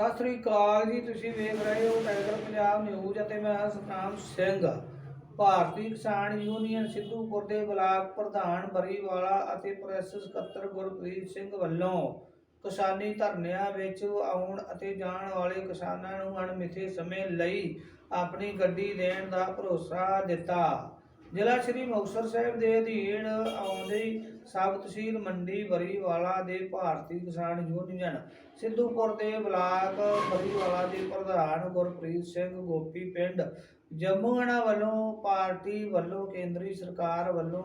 ਸਤਿ ਸ੍ਰੀ ਅਕਾਲ ਜੀ, ਤੁਸੀਂ ਵੇਖ ਰਹੇ ਹੋ ਟਾਈਗਰ ਪੰਜਾਬ ਨਿਊਜ਼ ਅਤੇ ਮੈਂ ਹਾਂ ਸਤਨਾਮ ਸਿੰਘ। ਭਾਰਤੀ ਕਿਸਾਨ ਯੂਨੀਅਨ ਸਿੱਧੂਪੁਰ ਦੇ ਬਲਾਕ ਪ੍ਰਧਾਨ ਬਰੀਵਾਲਾ ਅਤੇ ਪ੍ਰੈਸ ਸਕੱਤਰ ਗੁਰਪ੍ਰੀਤ ਸਿੰਘ ਵੱਲੋਂ ਕਿਸਾਨੀ ਧਰਨਿਆਂ ਵਿੱਚ ਆਉਣ ਅਤੇ ਜਾਣ ਵਾਲੇ ਕਿਸਾਨਾਂ ਨੂੰ ਅਣਮਿੱਥੇ ਸਮੇਂ ਲਈ ਆਪਣੀ ਗੱਡੀ ਦੇਣ ਦਾ ਭਰੋਸਾ ਦਿੱਤਾ। ਜ਼ਿਲ੍ਹਾ ਸ਼੍ਰੀ ਮੁਕਤਸਰ ਸਾਹਿਬ ਦੇ ਅਧੀਨ ਆਉਂਦੇ ਸਬ ਤਹਿਸੀਲ ਮੰਡੀ ਬਰੀਵਾਲਾ ਦੇ ਭਾਰਤੀ ਕਿਸਾਨ ਯੂਨੀਅਨ, ਸਿੱਧੂਪੁਰ ਦੇ ਬਲਾਕ ਬਰੀਵਾਲਾ ਦੇ ਪ੍ਰਧਾਨ ਗੁਰਪ੍ਰੀਤ ਸਿੰਘ ਗੋਪੀ ਪਿੰਡ ਜੰਮੂਣਾ ਵੱਲੋਂ ਪਾਰਟੀ ਵੱਲੋਂ ਕੇਂਦਰੀ ਸਰਕਾਰ ਵੱਲੋਂ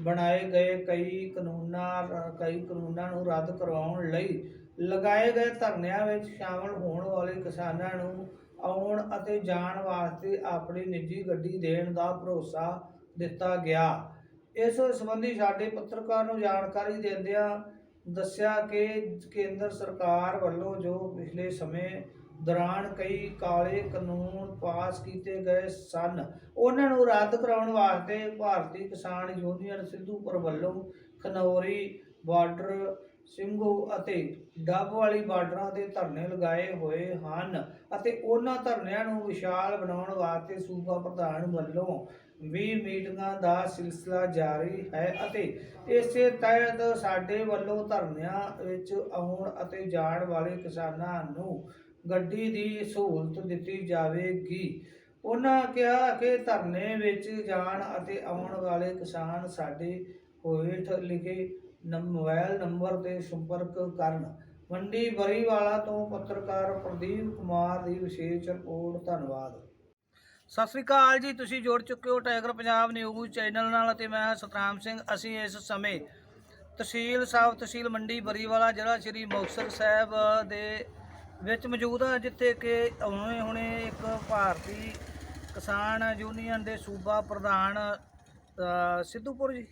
ਬਣਾਏ ਗਏ ਕਈ ਕਾਨੂੰਨਾਂ ਕਈ ਕਾਨੂੰਨਾਂ ਨੂੰ ਰੱਦ ਕਰਵਾਉਣ ਲਈ ਲਗਾਏ ਗਏ ਧਰਨਿਆਂ ਵਿੱਚ ਸ਼ਾਮਲ ਹੋਣ ਵਾਲੇ ਕਿਸਾਨਾਂ ਨੂੰ ਆਉਣ ਅਤੇ ਜਾਣ ਵਾਸਤੇ ਆਪਣੀ ਨਿੱਜੀ ਗੱਡੀ ਦੇਣ ਦਾ ਭਰੋਸਾ ਦਿੱਤਾ ਗਿਆ। ਇਸ ਸੰਬੰਧੀ ਸਾਡੇ ਪੱਤਰਕਾਰ ਨੂੰ ਜਾਣਕਾਰੀ ਦਿੰਦਿਆਂ ਦੱਸਿਆ ਕਿ ਕੇਂਦਰ ਸਰਕਾਰ ਵੱਲੋਂ ਜੋ ਪਿਛਲੇ ਸਮੇਂ ਦੌਰਾਨ ਕਈ ਕਾਲੇ ਕਾਨੂੰਨ ਪਾਸ ਕੀਤੇ ਗਏ ਸਨ, ਉਹਨਾਂ ਨੂੰ ਰੱਦ ਕਰਾਉਣ ਵਾਸਤੇ ਭਾਰਤੀ ਕਿਸਾਨ ਯੂਨੀਅਨ ਸਿੱਧੂਪੁਰ ਵੱਲੋਂ ਖਨੌਰੀ ਬਾਰਡਰ, ਸਿੰਘੂ ਅਤੇ ਡੱਬ ਵਾਲੀ ਬਾਰਡਰਾਂ 'ਤੇ ਧਰਨੇ ਲਗਾਏ ਹੋਏ ਹਨ ਅਤੇ ਉਹਨਾਂ ਧਰਨਿਆਂ ਨੂੰ ਵਿਸ਼ਾਲ ਬਣਾਉਣ ਵਾਸਤੇ ਸੂਬਾ ਪ੍ਰਧਾਨ ਵੱਲੋਂ ਵੀ ਮੀਟਿੰਗਾਂ ਦਾ ਸਿਲਸਿਲਾ ਜਾਰੀ ਹੈ ਅਤੇ ਇਸੇ ਤਹਿਤ ਸਾਡੇ ਵੱਲੋਂ ਧਰਨਿਆਂ ਵਿੱਚ ਆਉਣ ਅਤੇ ਜਾਣ ਵਾਲੇ ਕਿਸਾਨਾਂ ਨੂੰ ਗੱਡੀ ਦੀ ਸਹੂਲਤ ਦਿੱਤੀ ਜਾਵੇਗੀ। ਉਹਨਾਂ ਕਿਹਾ ਕਿ ਧਰਨੇ ਵਿੱਚ ਜਾਣ ਅਤੇ ਆਉਣ ਵਾਲੇ ਕਿਸਾਨ ਸਾਡੇ ਹੇਠ ਲਿਖੇ ਨੰਬ- ਮੋਬਾਈਲ ਨੰਬਰ ਤੇ ਸੰਪਰਕ ਕਰਨ। ਮੰਡੀ ਬਰੀਵਾਲਾ ਤੋਂ ਪੱਤਰਕਾਰ ਪ੍ਰਦੀਪ ਕੁਮਾਰ ਦੀ ਵਿਸ਼ੇਸ਼ ਰਿਪੋਰਟ, ਧੰਨਵਾਦ। ਸਤਿ ਸ੍ਰੀ ਅਕਾਲ ਜੀ, ਤੁਸੀਂ ਜੁੜ ਚੁੱਕੇ ਹੋ ਟਾਈਗਰ ਪੰਜਾਬ ਨਿਊਜ਼ ਚੈਨਲ ਨਾਲ ਅਤੇ ਮੈਂ ਹਾਂ ਸਤਨਾਮ ਸਿੰਘ। ਅਸੀਂ ਇਸ ਸਮੇਂ ਤਹਿਸੀਲ ਸਾਹਿਬ, ਤਹਿਸੀਲ ਮੰਡੀ, ਬਰੀਵਾਲਾ ਜ਼ਿਲ੍ਹਾ ਸ਼੍ਰੀ ਮੁਕਤਸਰ ਸਾਹਿਬ ਦੇ ਵਿੱਚ ਮੌਜੂਦ ਹਾਂ, ਜਿੱਥੇ ਕਿ ਹੁਣੇ ਹੁਣੇ ਇੱਕ ਭਾਰਤੀ ਕਿਸਾਨ ਯੂਨੀਅਨ ਦੇ ਸੂਬਾ ਪ੍ਰਧਾਨ ਸਿੱਧੂਪੁਰ ਜੀ।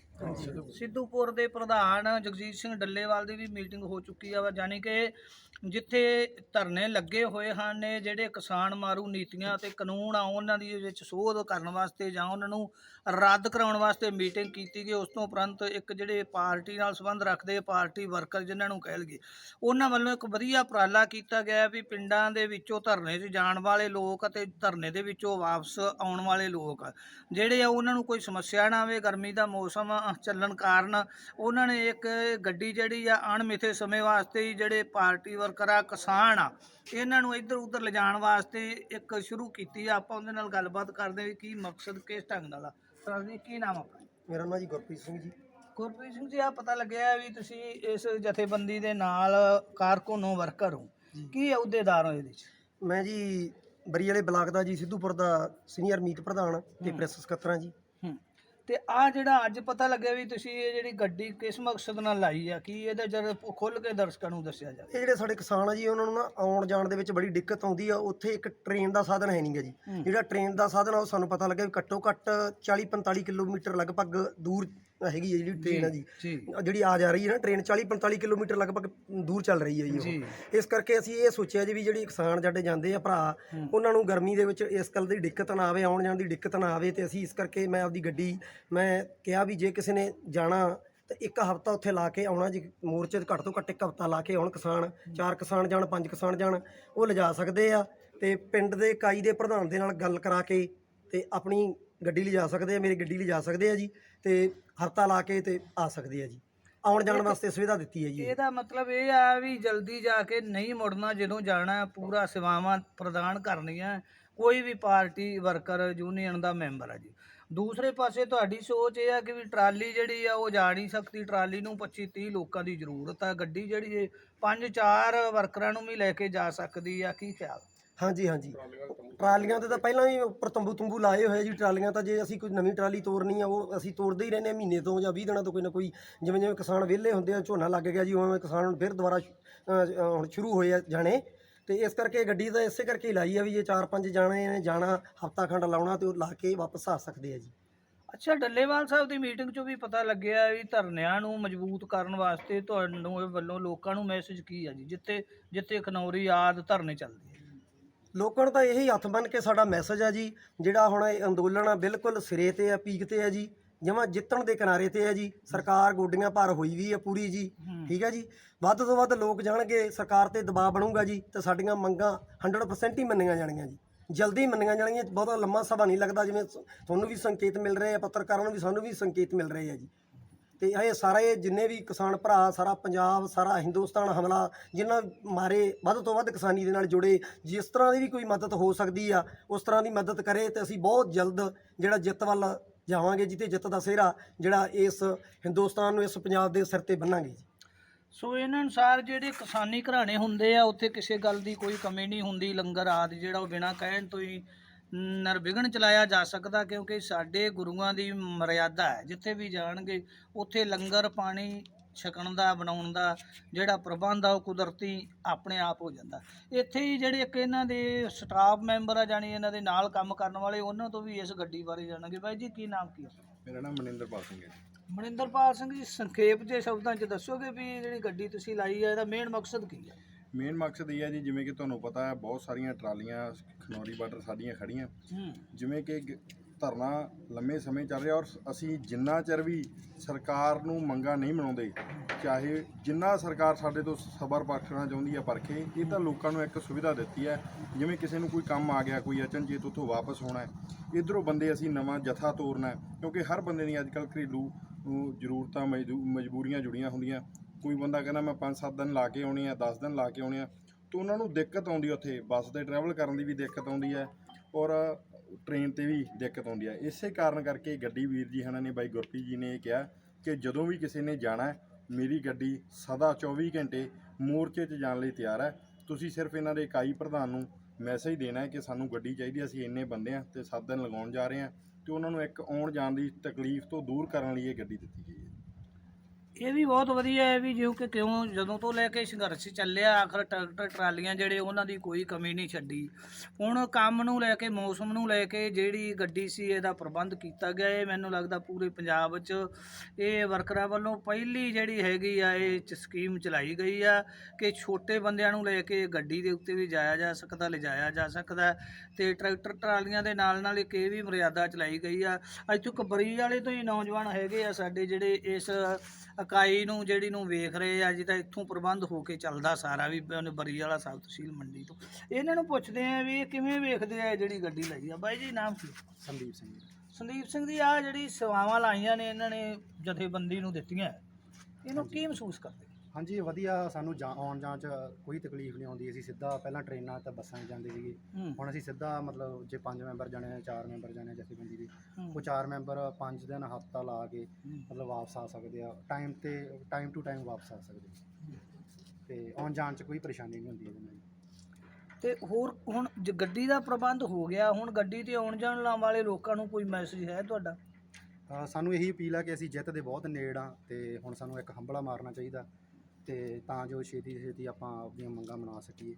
ਸਿੱਧੂਪੁਰ ਦੇ ਪ੍ਰਧਾਨ ਜਗਜੀਤ ਸਿੰਘ ਡੱਲੇਵਾਲ ਦੀ ਵੀ ਮੀਟਿੰਗ ਹੋ ਚੁੱਕੀ ਆ ਜਾਣੀ ਕਿ ਜਿੱਥੇ ਧਰਨੇ ਲੱਗੇ ਹੋਏ ਹਨ ਜਿਹੜੇ ਕਿਸਾਨ ਮਾਰੂ ਨੀਤੀਆਂ ਤੇ ਕਾਨੂੰਨ ਆ ਉਹਨਾਂ ਦੀ ਵਿੱਚ ਸੋਧ ਕਰਨ ਵਾਸਤੇ ਜਾਂ ਉਹਨਾਂ ਨੂੰ ਰੱਦ ਕਰਾਉਣ ਵਾਸਤੇ ਮੀਟਿੰਗ ਕੀਤੀ ਗਈ ਉਸ ਤੋਂ ਉਪਰੰਤ ਇੱਕ ਜਿਹੜੇ ਪਾਰਟੀ ਨਾਲ ਸੰਬੰਧ ਰੱਖਦੇ ਪਾਰਟੀ ਵਰਕਰ ਜਿਨ੍ਹਾਂ ਨੂੰ ਕਹਿ ਲਈਏ ਉਹਨਾਂ ਵੱਲੋਂ ਇੱਕ ਵਧੀਆ ਉਪਰਾਲਾ ਕੀਤਾ ਗਿਆ ਵੀ ਪਿੰਡਾਂ ਦੇ ਵਿੱਚੋਂ ਧਰਨੇ 'ਚ ਜਾਣ ਵਾਲੇ ਲੋਕ ਅਤੇ ਧਰਨੇ ਦੇ ਵਿੱਚੋਂ ਵਾਪਸ ਆਉਣ ਵਾਲੇ ਲੋਕ ਜਿਹੜੇ ਆ ਉਹਨਾਂ ਨੂੰ ਕੋਈ ਸਮੱਸਿਆ ਨਾ ਆਵੇ ਗਰਮੀ ਦਾ ਮੌਸਮ ਚੱਲਣ ਕਾਰਨ ਉਹਨਾਂ ਨੇ ਇੱਕ ਗੱਡੀ ਜਿਹੜੀ ਆ ਅਣਮਿੱਥੇ ਸਮੇਂ ਵਾਸਤੇ ਹੀ ਜਿਹੜੇ ਪਾਰਟੀ ਵਰਕਰ ਆ ਕਿਸਾਨ ਆ ਇਹਨਾਂ ਨੂੰ ਇੱਧਰ ਉੱਧਰ ਲਿਜਾਣ ਵਾਸਤੇ ਇੱਕ ਸ਼ੁਰੂ ਕੀਤੀ ਆ। ਆਪਾਂ ਉਹਦੇ ਨਾਲ ਗੱਲਬਾਤ ਕਰਦੇ ਵੀ ਕੀ ਮਕਸਦ ਕਿਸ ਢੰਗ ਨਾਲ ਆ। ਸਰ ਜੀ ਕੀ ਨਾਮ ਆਪਣਾ? ਮੇਰਾ ਨਾਂ ਜੀ ਗੁਰਪ੍ਰੀਤ ਸਿੰਘ ਜੀ। ਗੁਰਪ੍ਰੀਤ ਸਿੰਘ ਜੀ ਆ ਪਤਾ ਲੱਗਿਆ ਵੀ ਤੁਸੀਂ ਇਸ ਜਥੇਬੰਦੀ ਦੇ ਨਾਲ ਕਾਰਕੁਨ ਵਰਕਰ ਹੋ। ਕੀ ਅਹੁਦੇਦਾਰ ਹੋ ਇਹਦੇ ਚ? ਮੈਂ ਜੀ ਬਰੀ ਵਾਲੇ ਬਲਾਕ ਦਾ ਜੀ ਸਿੱਧੂਪੁਰ ਦਾ ਸੀਨੀਅਰ ਮੀਤ ਪ੍ਰਧਾਨ ਤੇ। ਪ੍ਰੈਸ ਸਕੱਤਰਾਂ ਜੀ। ਤੇ ਆ ਜਿਹੜਾ ਅੱਜ ਪਤਾ ਲੱਗਿਆ ਵੀ ਤੁਸੀਂ ਇਹ ਜਿਹੜੀ ਗੱਡੀ ਕਿਸ ਮਕਸਦ ਨਾਲ ਲਾਈ ਆ ਕੀ ਇਹਦਾ ਜਰ ਖੁੱਲ ਕੇ ਦਰਸ਼ਕਾਂ ਨੂੰ ਦੱਸਿਆ ਜਾਵੇ? ਇਹ ਜਿਹੜੇ ਸਾਡੇ ਕਿਸਾਨ ਆ ਜੀ ਉਹਨਾਂ ਨੂੰ ਨਾ ਆਉਣ ਜਾਣ ਦੇ ਵਿੱਚ ਬੜੀ ਦਿੱਕਤ ਆਉਂਦੀ ਆ। ਉੱਥੇ ਇੱਕ ਟ੍ਰੇਨ ਦਾ ਸਾਧਨ ਹੈ ਨਹੀਂਗਾ ਜੀ। ਜਿਹੜਾ ਟ੍ਰੇਨ ਦਾ ਸਾਧਨ ਆ ਉਹ ਸਾਨੂੰ ਪਤਾ ਲੱਗਿਆ ਵੀ ਘੱਟੋ ਘੱਟ 40 45 ਕਿਲੋਮੀਟਰ ਲਗਭਗ ਦੂਰ ਹੈਗੀ ਹੈ ਜਿਹੜੀ ਟ੍ਰੇਨ ਆ ਜੀ। ਜੀ। ਜਿਹੜੀ ਆ ਜਾ ਰਹੀ ਹੈ ਨਾ ਟ੍ਰੇਨ 40 45 ਕਿਲੋਮੀਟਰ ਲਗਭਗ ਦੂਰ ਚੱਲ ਰਹੀ ਹੈ ਜੀ ਜੀ। ਉਹ ਇਸ ਕਰਕੇ ਅਸੀਂ ਇਹ ਸੋਚਿਆ ਜੀ ਵੀ ਜਿਹੜੀ ਕਿਸਾਨ ਸਾਡੇ ਜਾਂਦੇ ਆ ਭਰਾ। ਉਹਨਾਂ ਨੂੰ ਗਰਮੀ ਦੇ ਵਿੱਚ ਇਸ ਗੱਲ ਦੀ ਦਿੱਕਤ ਨਾ ਆਵੇ ਆਉਣ ਜਾਣ ਦੀ ਦਿੱਕਤ ਨਾ ਆਵੇ ਤੇ ਅਸੀਂ ਇਸ ਕਰਕੇ ਮੈਂ ਆਪਦੀ ਗੱਡੀ ਮੈਂ ਕਿਹਾ ਵੀ ਜੇ ਕਿਸੇ ਨੇ ਜਾਣਾ ਤਾਂ ਇੱਕ ਹਫਤਾ ਉੱਥੇ ਲਾ ਕੇ ਆਉਣਾ ਜੀ ਮੋਰਚੇ ਤੇ ਘੱਟ ਤੋਂ ਘੱਟ ਇੱਕ ਹਫਤਾ ਲਾ ਕੇ ਆਉਣ ਕਿਸਾਨ ਚਾਰ ਕਿਸਾਨ ਜਾਣ ਪੰਜ ਕਿਸਾਨ ਜਾਣ ਉਹ ਲਿਜਾ ਸਕਦੇ ਆ ਤੇ ਪਿੰਡ ਦੇ ਇਕਾਈ ਦੇ ਪ੍ਰਧਾਨ ਦੇ ਨਾਲ ਗੱਲ ਕਰਾ ਕੇ ਤੇ ਆਪਣੀ ਗੱਡੀ ਲਿਜਾ ਸਕਦੇ ਆ ਮੇਰੀ ਗੱਡੀ ਲਿਜਾ ਸਕਦੇ ਆ ਜੀ ਤੇ ਹਫਤਾ ਲਾ ਕੇ ਤੇ ਆ ਸਕਦੇ ਆ ਜੀ। ਆਉਣ ਜਾਣ ਵਾਸਤੇ ਸੁਵਿਧਾ ਦਿੱਤੀ ਹੈ ਜੀ। ਇਹਦਾ ਮਤਲਬ ਇਹ ਆ ਵੀ ਜਲਦੀ ਜਾ ਕੇ ਨਹੀਂ ਮੁੜਨਾ ਜਦੋਂ ਜਾਣਾ ਹੈ, ਪੂਰਾ ਸੇਵਾਵਾਂ ਪ੍ਰਦਾਨ ਕਰਨੀਆਂ ਕੋਈ ਵੀ ਪਾਰਟੀ ਵਰਕਰ ਯੂਨੀਅਨ ਦਾ ਮੈਂਬਰ ਆ ਜੀ। ਦੂਸਰੇ ਪਾਸੇ ਤੁਹਾਡੀ ਸੋਚ ਇਹ ਆ ਕਿ ਵੀ ਟਰਾਲੀ ਜਿਹੜੀ ਆ ਉਹ ਜਾ ਨਹੀਂ ਸਕਦੀ ਟਰਾਲੀ ਨੂੰ 25 30 ਲੋਕਾਂ ਦੀ ਜ਼ਰੂਰਤ ਆ। ਗੱਡੀ ਜਿਹੜੀ ਇਹ ਪੰਜ ਚਾਰ ਵਰਕਰਾਂ ਨੂੰ ਵੀ ਲੈ ਕੇ ਜਾ ਸਕਦੀ ਆ ਕੀ ਖਿਆਲ? ਹਾਂਜੀ ਹਾਂਜੀ। ਟਰਾਲੀਆਂ ਤੇ ਤਾਂ ਪਹਿਲਾਂ ਹੀ ਉੱਪਰ ਤੰਬੂ ਤੁੰਬੂ ਲਾਏ ਹੋਏ ਆ ਜੀ ਟਰਾਲੀਆਂ ਤਾਂ ਜੇ ਅਸੀਂ ਕੋਈ ਨਵੀਂ ਟਰਾਲੀ ਤੋਰਨੀ ਆ ਉਹ ਅਸੀਂ ਤੋਰਦੇ ਹੀ ਰਹਿੰਦੇ ਹਾਂ ਮਹੀਨੇ ਤੋਂ ਜਾਂ 20 ਦਿਨਾਂ ਤੋਂ ਕੋਈ ਨਾ ਕੋਈ ਜਿਵੇਂ ਜਿਵੇਂ ਕਿਸਾਨ ਵਿਹਲੇ ਹੁੰਦੇ ਆ ਝੋਨਾ ਲੱਗ ਗਿਆ ਜੀ ਉਵੇਂ ਕਿਸਾਨ ਹੁਣ ਫਿਰ ਦੁਬਾਰਾ ਹੁਣ ਸ਼ੁਰੂ ਹੋਏ ਆ ਜਾਣੇ। ਤੇ ਇਸ ਕਰਕੇ ਗੱਡੀ ਤਾਂ ਇਸੇ ਕਰਕੇ ਹੀ ਲਾਈ ਆ ਵੀ ਜੇ ਚਾਰ ਪੰਜ ਜਾਣੇ ਨੇ ਜਾਣਾ ਹਫਤਾ ਖੰਡ ਲਾਉਣਾ ਤੇ ਉਹ ਲਾ ਕੇ ਵਾਪਸ ਆ ਸਕਦੇ ਆ ਜੀ। ਅੱਛਾ ਡੱਲੇਵਾਲ ਸਾਹਿਬ ਦੀ ਮੀਟਿੰਗ 'ਚੋਂ ਵੀ ਪਤਾ ਲੱਗਿਆ ਵੀ ਧਰਨਿਆਂ ਨੂੰ ਮਜ਼ਬੂਤ ਕਰਨ ਵਾਸਤੇ ਤੁਹਾਨੂੰ ਵੱਲੋਂ ਲੋਕਾਂ ਨੂੰ ਮੈਸੇਜ ਕੀ ਆ ਜੀ? ਜਿੱਥੇ ਜਿੱਥੇ ਖਨੌਰੀ ਆਦ ਧਰਨੇ ਚੱਲਦੇ ਆ। ਲੋਕਾਂ ਨੂੰ ਤਾਂ ਇਹੀ ਹੱਥ ਬੰਨ ਕੇ ਸਾਡਾ ਮੈਸੇਜ ਆ ਜੀ ਜਿਹੜਾ ਹੁਣ ਇਹ ਅੰਦੋਲਨ ਆ ਬਿਲਕੁਲ ਸਿਰੇ ਤੇ ਆ ਪੀਕ ਤੇ ਆ ਜੀ ਜਮਾਂ ਜਿੱਤਣ ਦੇ ਕਿਨਾਰੇ ਤੇ ਹੈ ਜੀ ਸਰਕਾਰ ਗੋਡੀਆਂ ਭਰ ਹੋਈ ਵੀ ਹੈ ਪੂਰੀ ਜੀ ਹੂੰ। ਠੀਕ ਹੈ ਜੀ। ਵੱਧ ਤੋਂ ਵੱਧ ਲੋਕ ਜਾਣਗੇ ਸਰਕਾਰ ਤੇ ਦਬਾਅ ਬਣੂਗਾ ਜੀ ਤੇ ਸਾਡੀਆਂ ਮੰਗਾਂ 100% ਹੀ ਮੰਨੀਆਂ ਜਾਣਗੀਆਂ ਜੀ। ਜਲਦੀ ਮੰਨੀਆਂ ਜਾਣਗੀਆਂ ਬਹੁਤਾ ਲੰਮਾ ਸਭਾ ਨਹੀਂ ਲੱਗਦਾ ਜਿਵੇਂ ਤੁਹਾਨੂੰ ਵੀ ਸੰਕੇਤ ਮਿਲ ਰਹੇ ਆ ਪੱਤਰਕਾਰਾਂ ਨੂੰ ਵੀ ਸਾਨੂੰ ਵੀ ਸੰਕੇਤ ਮਿਲ ਰਹੇ ਆ ਜੀ। ਤੇ ਇਹ ਸਾਰੇ ਜਿੰਨੇ ਵੀ ਕਿਸਾਨ ਭਰਾ, ਸਾਰਾ ਪੰਜਾਬ, ਸਾਰਾ ਹਿੰਦੁਸਤਾਨ ਹਮਲਾ, ਜਿਨ੍ਹਾਂ ਮਾਰੇ ਵੱਧ ਤੋਂ ਵੱਧ ਕਿਸਾਨੀ ਦੇ ਨਾਲ ਜੁੜੇ, ਜਿਸ ਤਰ੍ਹਾਂ ਦੀ ਵੀ ਕੋਈ ਮਦਦ ਹੋ ਸਕਦੀ ਆ, ਉਸ ਤਰ੍ਹਾਂ ਦੀ ਮਦਦ ਕਰੇ ਤੇ ਅਸੀਂ ਬਹੁਤ ਜਲਦ ਜਿਹੜਾ ਜਿੱਤ ਵੱਲ ਜਾਵਾਂਗੇ, ਜਿੱਤੇ ਜਿੱਤ ਦਾ ਸਿਹਰਾ ਜਿਹੜਾ ਇਸ ਹਿੰਦੁਸਤਾਨ ਨੂੰ, ਇਸ ਪੰਜਾਬ ਦੇ ਸਿਰ ਤੇ ਬੰਨਾਂਗੇ ਜੀ। ਸੋ ਇਹਨਾਂ ਅਨੁਸਾਰ ਜਿਹੜੇ ਕਿਸਾਨੀ ਘਰਾਣੇ ਹੁੰਦੇ ਆ, ਉੱਥੇ ਕਿਸੇ ਗੱਲ ਦੀ ਕੋਈ ਕਮੀ ਨਹੀਂ ਹੁੰਦੀ, ਲੰਗਰ ਆਦਿ ਜਿਹੜਾ ਉਹ ਬਿਨਾਂ ਕਹਿਣ ਤੋਂ ਹੀ ਨਿਰਵਿਘਨ ਚਲਾਇਆ ਜਾ ਸਕਦਾ ਕਿਉਂਕਿ ਸਾਡੇ ਗੁਰੂਆਂ ਦੀ ਮਰਿਆਦਾ ਹੈ। ਜਿੱਥੇ ਵੀ ਜਾਣਗੇ ਉੱਥੇ ਲੰਗਰ ਪਾਣੀ ਛਕਣ ਦਾ ਬਣਾਉਣ ਦਾ ਜਿਹੜਾ ਪ੍ਰਬੰਧ ਆ ਉਹ ਕੁਦਰਤੀ ਆਪਣੇ ਆਪ ਹੋ ਜਾਂਦਾ। ਇੱਥੇ ਹੀ ਜਿਹੜੇ ਇੱਕ ਇਹਨਾਂ ਦੇ ਸਟਾਫ ਮੈਂਬਰ ਆ ਜਾਣੀ ਇਹਨਾਂ ਦੇ ਨਾਲ ਕੰਮ ਕਰਨ ਵਾਲੇ ਉਹਨਾਂ ਤੋਂ ਵੀ ਇਸ ਗੱਡੀ ਬਾਰੇ ਜਾਣਾਂਗੇ। ਬਾਈ ਜੀ ਕੀ ਨਾਮ ਕੀ ਹੈ ਮੇਰਾ ਨਾਮ ਮਨਿੰਦਰਪਾਲ ਸਿੰਘ ਹੈ ਜੀ। ਮਨਿੰਦਰਪਾਲ ਸਿੰਘ ਜੀ ਸੰਖੇਪ ਜੇ ਸ਼ਬਦਾਂ 'ਚ ਦੱਸੋਗੇ ਵੀ ਜਿਹੜੀ ਗੱਡੀ ਤੁਸੀਂ ਲਾਈ ਹੈ ਇਹਦਾ ਮੇਨ ਮਕਸਦ ਕੀ ਹੈ ਮੇਨ ਮਕਸਦ ਇਹ ਹੈ ਜੀ ਜਿਵੇਂ ਕਿ ਤੁਹਾਨੂੰ ਪਤਾ ਹੈ ਬਹੁਤ ਸਾਰੀਆਂ ਟਰਾਲੀਆਂ ਖਨੌਰੀ ਬਾਰਡਰ ਸਾਡੀਆਂ ਖੜੀਆਂ ਜਿਵੇਂ ਕਿ ਗ- ਧਰਨਾ ਲੰਮੇ ਸਮੇਂ ਚੱਲ ਰਿਹਾ ਔਰ ਅਸੀਂ ਜਿੰਨਾ ਚਿਰ ਵੀ ਸਰਕਾਰ ਨੂੰ ਮੰਗਾ ਨਹੀਂ ਮਨਾਉਂਦੇ ਚਾਹੇ ਜਿੰਨਾ ਸਰਕਾਰ ਸਾਡੇ ਤੋਂ ਸਬਰ ਪਰਖਣਾ ਚਾਹੁੰਦੀ ਹੈ ਪਰਖੇ ਇਹ ਤਾਂ ਲੋਕਾਂ ਨੂੰ ਇੱਕ ਸੁਵਿਧਾ ਦਿੱਤੀ ਹੈ। ਜਿਵੇਂ ਕਿਸੇ ਨੂੰ ਕੋਈ ਕੰਮ ਆ ਗਿਆ ਕੋਈ ਅਚਨਚੇਤ ਉੱਥੋਂ ਵਾਪਸ ਹੋਣਾ ਹੈ ਇਧਰੋਂ ਬੰਦੇ ਅਸੀਂ ਨਵਾਂ ਜਥਾ ਤੋਰਨਾ ਹੈ ਕਿਉਂਕਿ ਹਰ ਬੰਦੇ ਦੀਆਂ ਅੱਜਕੱਲ ਘਰੇਲੂ ਜ਼ਰੂਰਤਾਂ ਮਜਦੂ- ਮਜਬੂਰੀਆਂ ਜੁੜੀਆਂ ਹੁੰਦੀਆਂ। ਕੋਈ ਬੰਦਾ ਕਹਿੰਦਾ ਮੈਂ 5-7 ਦਿਨ ਲਾ ਕੇ ਆਉਣੀ ਆ 10 ਦਿਨ ਲਾ ਕੇ ਆਉਣੀ ਆ ਤਾਂ ਉਹਨਾਂ ਨੂੰ ਦਿੱਕਤ ਆਉਂਦੀ ਉੱਥੇ ਬੱਸ ਤੇ ਟਰੈਵਲ ਕਰਨ ਦੀ ਵੀ ਦਿੱਕਤ ਆਉਂਦੀ ਹੈ ਔਰ ਟ੍ਰੇਨ ਤੇ ਵੀ ਦਿੱਕਤ ਆਉਂਦੀ ਹੈ ਇਸੇ ਕਾਰਨ ਕਰਕੇ ਗੱਡੀ ਵੀਰ ਜੀ ਹਨਾਂ ਨੇ ਬਾਈ ਗੁਰਪ੍ਰੀਤ ਜੀ ਨੇ ਇਹ ਕਿਹਾ ਕਿ ਜਦੋਂ ਵੀ ਕਿਸੇ ਨੇ ਜਾਣਾ ਮੇਰੀ ਗੱਡੀ ਸਦਾ 24 ਘੰਟੇ ਮੋਰਚੇ 'ਚ ਜਾਣ ਲਈ ਤਿਆਰ ਹੈ। ਤੁਸੀਂ ਸਿਰਫ ਇਹਨਾਂ ਦੇ ਇਕਾਈ ਪ੍ਰਧਾਨ ਨੂੰ ਮੈਸੇਜ ਦੇਣਾ ਹੈ ਕਿ ਸਾਨੂੰ ਗੱਡੀ ਚਾਹੀਦੀ ਹੈ, ਅਸੀਂ ਇੰਨੇ ਬੰਦੇ ਆ ਤੇ 7 ਦਿਨ ਲਗਾਉਣ ਜਾ ਰਹੇ ਹਾਂ ਤੇ ਉਹਨਾਂ ਨੂੰ ਇੱਕ ਆਉਣ ਜਾਣ ਦੀ ਤਕਲੀਫ ਤੋਂ ਦੂਰ ਕਰਨ ਲਈ ਇਹ ਗੱਡੀ ਦਿੱਤੀ ਗਈ ਇਹ ਵੀ ਬਹੁਤ ਵਧੀਆ ਹੈ ਵੀ ਜਿਉਂ ਕਿ ਕਿਉਂ ਜਦੋਂ ਤੋਂ ਲੈ ਕੇ ਸੰਘਰਸ਼ ਚੱਲਿਆ, ਆਖਰ ਟਰੈਕਟਰ, ਟਰਾਲੀਆਂ ਜਿਹੜੇ ਉਹਨਾਂ ਦੀ ਕੋਈ ਕਮੀ ਨਹੀਂ ਛੱਡੀ। ਹੁਣ ਕੰਮ ਨੂੰ ਲੈ ਕੇ, ਮੌਸਮ ਨੂੰ ਲੈ ਕੇ ਜਿਹੜੀ ਗੱਡੀ ਸੀ ਇਹਦਾ ਪ੍ਰਬੰਧ ਕੀਤਾ ਗਿਆ, ਇਹ ਮੈਨੂੰ ਲੱਗਦਾ ਪੂਰੇ ਪੰਜਾਬ 'ਚ ਇਹ ਵਰਕਰਾਂ ਵੱਲੋਂ ਪਹਿਲੀ ਜਿਹੜੀ ਹੈਗੀ ਆ, ਇਹ ਚ ਸਕੀਮ ਚਲਾਈ ਗਈ ਆ ਕਿ ਛੋਟੇ ਬੰਦਿਆਂ ਨੂੰ ਲੈ ਕੇ ਗੱਡੀ ਦੇ ਉੱਤੇ ਵੀ ਜਾਇਆ ਜਾ ਸਕਦਾ, ਲਿਜਾਇਆ ਜਾ ਸਕਦਾ ਤੇ ਟਰੈਕਟਰ, ਟਰਾਲੀਆਂ ਦੇ ਨਾਲ ਨਾਲ ਇੱਕ ਇਹ ਵੀ ਮਰਿਆਦਾ ਚਲਾਈ ਗਈ ਆ। ਅੱਜ ਤੋਂ ਕਬਰੀ ਵਾਲੇ ਤੋਂ ਹੀ ਨੌਜਵਾਨ ਹੈਗੇ ਆ ਸਾਡੇ ਜਿਹੜੇ ਇਸ ਇਕਾਈ ਨੂੰ ਜਿਹੜੀ ਨੂੰ ਵੇਖ ਰਹੇ ਆ ਜਿਹਦਾ ਇੱਥੋਂ ਪ੍ਰਬੰਧ ਹੋ ਕੇ ਚੱਲਦਾ ਸਾਰਾ ਵੀ ਉਹਨੇ ਬਰੀ ਵਾਲਾ ਸਾਹਿਬ ਤਹਿਸੀਲ ਮੰਡੀ ਤੋਂ। ਇਹਨਾਂ ਨੂੰ ਪੁੱਛਦੇ ਆ ਵੀ ਇਹ ਕਿਵੇਂ ਵੇਖਦੇ ਆ ਜਿਹੜੀ ਗੱਡੀ ਲਈ ਆ? ਬਾਈ ਜੀ ਨਾਮ ਕੀ? ਸੰਦੀਪ ਸਿੰਘ ਸੰਦੀਪ ਸਿੰਘ ਦੀ ਆ ਜਿਹੜੀ ਸੇਵਾਵਾਂ ਲਾਈਆਂ ਨੇ ਇਹਨਾਂ ਨੇ ਜਥੇਬੰਦੀ ਨੂੰ ਦਿੱਤੀਆਂ। ਇਹਨੂੰ ਕੀ ਮਹਿਸੂਸ ਕਰਦੇ? ਹਾਂਜੀ ਵਧੀਆ ਸਾਨੂੰ ਜਾਂ ਆਉਣ ਜਾਣ ਚ ਕੋਈ ਤਕਲੀਫ ਨਹੀਂ ਆਉਂਦੀ। ਅਸੀਂ ਸਿੱਧਾ ਪਹਿਲਾਂ ਟ੍ਰੇਨਾਂ ਤੇ ਬੱਸਾਂ 'ਚ ਜਾਂਦੇ ਸੀਗੇ। ਹੁਣ ਅਸੀਂ ਸਿੱਧਾ ਮਤਲਬ ਜੇ ਪੰਜ ਮੈਂਬਰ ਜਾਣੇ ਆ ਚਾਰ ਮੈਂਬਰ ਜਾਣੇ ਆ ਜਥੇਬੰਦੀ ਉਹ ਚਾਰ ਮੈਂਬਰ ਪੰਜ ਦਿਨ ਹਫਤਾ ਲਾ ਕੇ ਮਤਲਬ ਵਾਪਸ ਆ ਸਕਦੇ ਆ। ਟਾਈਮ ਤੇ ਟਾਈਮ ਟੂ ਟਾਈਮ ਵਾਪਸ ਆ ਸਕਦੇ ਆ। ਤੇ ਆਉਣ ਜਾਣ ਚ ਕੋਈ ਪਰੇਸ਼ਾਨੀ ਨਹੀਂ ਹੁੰਦੀ ਇਹਦੇ ਨਾਲ। ਤੇ ਹੋਰ ਹੁਣ ਜ- ਗੱਡੀ ਦਾ ਪ੍ਰਬੰਧ ਹੋ ਗਿਆ ਹੁਣ ਗੱਡੀ ਤੇ ਆਉਣ ਜਾਣ ਲਾ- ਵਾਲੇ ਲੋਕਾਂ ਨੂੰ ਕੋਈ ਮੈਸੇਜ ਹੈ ਤੁਹਾਡਾ? ਅ, ਸਾਨੂੰ ਇਹੀ ਅਪੀਲ ਆ ਕਿ ਅਸੀਂ ਜਿੱਤ ਦੇ ਬਹੁਤ ਨੇੜ ਆ ਤੇ ਹੁਣ ਸਾਨੂੰ ਇੱਕ ਹੰਬਲਾ ਮਾਰਨਾ ਚਾਹੀਦਾ। ਤੇ ਤਾਂ ਜੋ ਛੇਤੀ ਛੇਤੀ ਆਪਾਂ ਆਪਣੀਆਂ ਮੰਗਾਂ ਮਨਾ ਸਕੀਏ।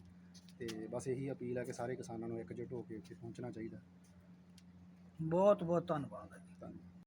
ਤੇ ਬਸ ਇਹੀ ਅਪੀਲ ਆ ਕਿ ਸਾਰੇ ਕਿਸਾਨਾਂ ਨੂੰ ਇਕਜੁੱਟ ਹੋ ਕੇ ਉੱਥੇ ਪਹੁੰਚਣਾ ਚਾਹੀਦਾ। ਬਹੁਤ ਬਹੁਤ ਧੰਨਵਾਦ ਹੈ ਧੰਨਵਾਦ